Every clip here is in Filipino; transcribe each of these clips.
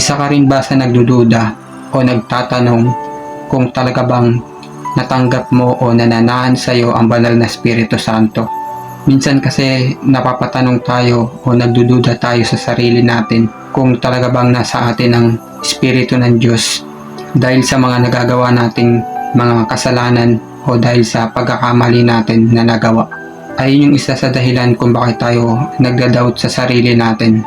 Isa ka rin ba sa nagdududa o nagtatanong kung talaga bang natanggap mo o nananahan sa iyo ang banal na Espiritu Santo? Minsan kasi napapatanong tayo o nagdududa tayo sa sarili natin kung talaga bang nasa atin ang Espiritu ng Diyos dahil sa mga nagagawa nating mga kasalanan o dahil sa pagkakamali natin na nagawa. Ayun yung isa sa dahilan kung bakit tayo nagda-doubt sa sarili natin.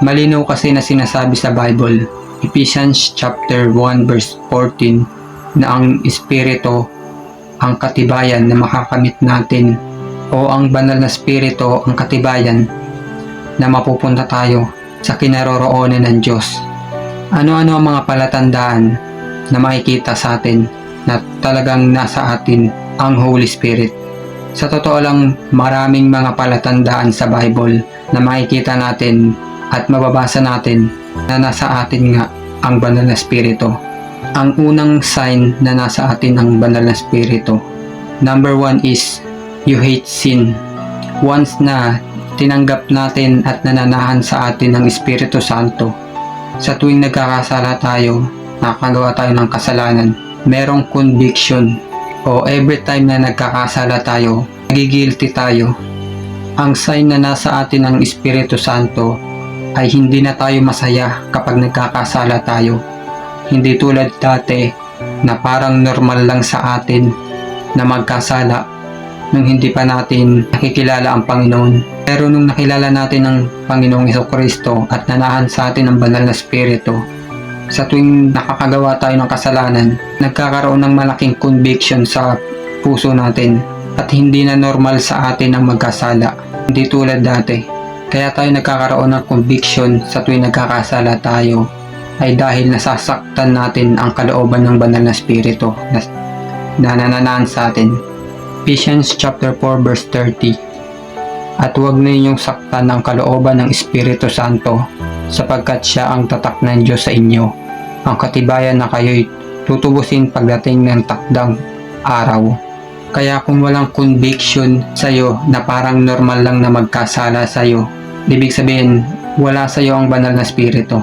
Malinaw kasi na sinasabi sa Bible, Ephesians chapter 1 verse 14, na ang Espiritu ang katibayan na makakamit natin o ang banal na Espiritu ang katibayan na mapupunta tayo sa kinaroroonan ng Diyos. Ano-ano ang mga palatandaan na makikita sa atin na talagang nasa atin ang Holy Spirit. Sa totoo lang, maraming mga palatandaan sa Bible na makikita natin at mababasa natin na nasa atin nga ang banal na Espiritu. Ang unang sign na nasa atin ang banal na Espiritu. Number one is you hate sin. Once na tinanggap natin at nananahan sa atin ng Espiritu Santo, sa tuwing nagkakasala tayo, nakakagawa tayo ng kasalanan, merong conviction o every time na nagkakasala tayo, nagigilty tayo. Ang sign na nasa atin ang Espiritu Santo ay hindi na tayo masaya kapag nagkakasala tayo. Hindi tulad dati na parang normal lang sa atin na magkasala nung hindi pa natin nakikilala ang Panginoon. Pero nung nakilala natin ang Panginoong Iso Kristo at nanahan sa atin ang banal na Espiritu, sa tuwing nakakagawa tayo ng kasalanan, nagkakaroon ng malaking conviction sa puso natin at hindi na normal sa atin ang magkasala. Hindi tulad dati. Kaya tayo nagkakaroon ng conviction sa tuwing nagkakasala tayo ay dahil nasasaktan natin ang kalooban ng banal na spirito na nananaan sa atin. Ephesians chapter 4 verse 30 At huwag ninyong saktan ang kalooban ng Espiritu Santo sapagkat siya ang tatak ng Diyos sa inyo, ang katibayan na kayo'y tutubusin pagdating ng takdang araw. Kaya kung walang conviction sa'yo na parang normal lang na magkasala sa'yo, ibig sabihin, wala sa'yo ang banal na spirito.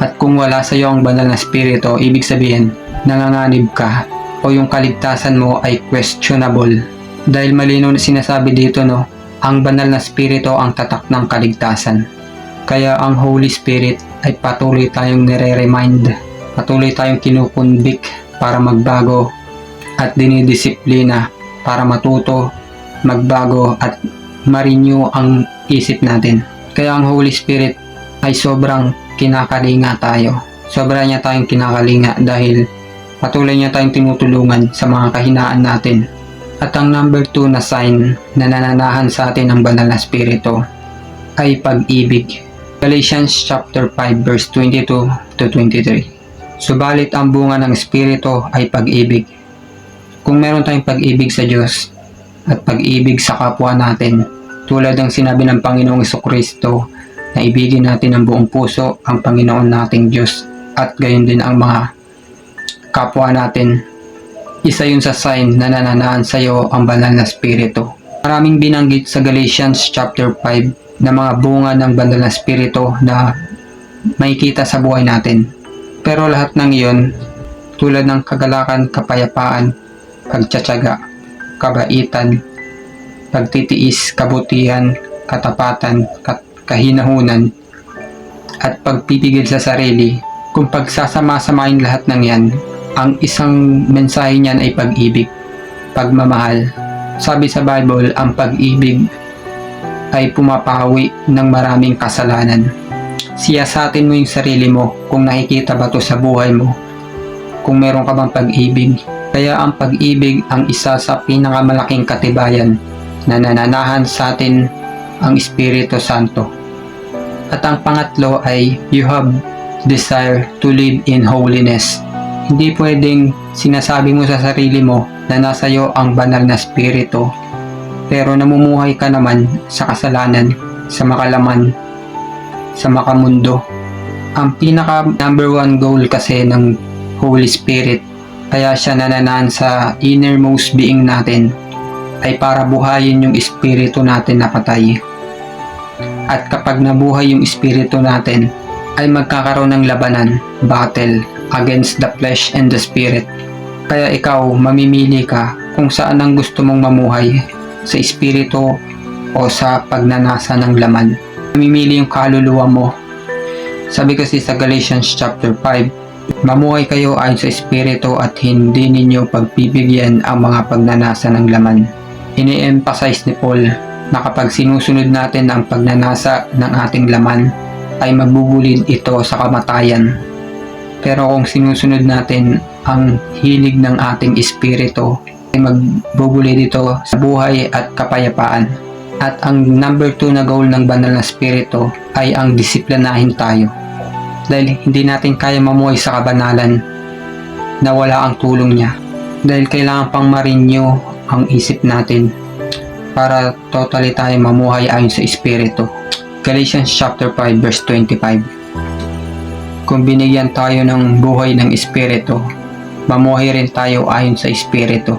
At kung wala sa'yo ang banal na spirito, ibig sabihin, nanganganib ka o yung kaligtasan mo ay questionable. Dahil malino na sinasabi dito no, ang banal na spirito ang tatak ng kaligtasan. Kaya ang Holy Spirit ay patuloy tayong nire-remind, patuloy tayong kinukunbik para magbago at dinidisiplina para matuto, magbago at ma-renew ang isip natin. Kaya ang Holy Spirit ay sobrang kinakalinga tayo. Sobra niya tayong kinakalinga dahil patuloy niya tayong tinutulungan sa mga kahinaan natin. At ang number 2 na sign na nananahan sa atin ng banal na spirito ay pag-ibig. Galatians chapter 5 verse 22 to 23. Subalit ang bunga ng espiritu ay pag-ibig. Kung meron tayong pag-ibig sa Diyos at pag-ibig sa kapwa natin, tulad ng sinabi ng Panginoong Kristo na ibigin natin ng buong puso ang Panginoon nating Diyos at gayon din ang mga kapwa natin. Isa yun sa sign na nananaan sa iyo ang banal na spirito. Maraming binanggit sa Galatians chapter 5 na mga bunga ng banal na spirito na makikita sa buhay natin. Pero lahat ng iyon, tulad ng kagalakan, kapayapaan, pagtsatsaga, kabaitan, pagtitiis, kabutihan, katapatan, kat kahinahunan, at pagpipigil sa sarili, kung pagsasama-samahin lahat ng yan, ang isang mensahe niyan ay pag-ibig, pagmamahal. Sabi sa Bible, ang pag-ibig ay pumapawi ng maraming kasalanan. Siyasatin mo yung sarili mo kung nakikita ba to sa buhay mo. Kung meron ka bang pag-ibig. Kaya ang pag-ibig ang isa sa pinakamalaking katibayan na nananahan sa atin ang Espiritu Santo. At ang pangatlo ay you have desire to live in holiness. Hindi pwedeng sinasabi mo sa sarili mo na nasa iyo ang banal na Espiritu pero namumuhay ka naman sa kasalanan, sa makalaman, sa makamundo. Ang pinaka number one goal kasi ng Holy Spirit, kaya siya nananahan sa innermost being natin, ay para buhayin yung espiritu natin na patay. At kapag nabuhay yung espiritu natin, ay magkakaroon ng labanan, battle, against the flesh and the spirit. Kaya ikaw, mamimili ka kung saan ang gusto mong mamuhay, sa espiritu o sa pagnanasa ng laman. Mamimili yung kaluluwa mo. Sabi kasi sa Galatians chapter 5, mamuhay kayo ayon sa espiritu at hindi ninyo pagpipigyan ang mga pagnanasa ng laman. Ini-emphasize ni Paul na kapag sinusunod natin ang pagnanasa ng ating laman, ay magbubulid ito sa kamatayan. Pero kung sinusunod natin ang hilig ng ating espiritu, ay magbubulid ito sa buhay at kapayapaan. At ang number 2 na goal ng banal na spirito ay ang disiplinahin tayo. Dahil hindi natin kaya mamuhay sa kabanalan na wala ang tulong niya. Dahil kailangan pang marinyo ang isip natin para totally tayo mamuhay ayon sa espiritu. Galatians chapter 5 verse 25 Kung binigyan tayo ng buhay ng espiritu, mamuhay rin tayo ayon sa espiritu.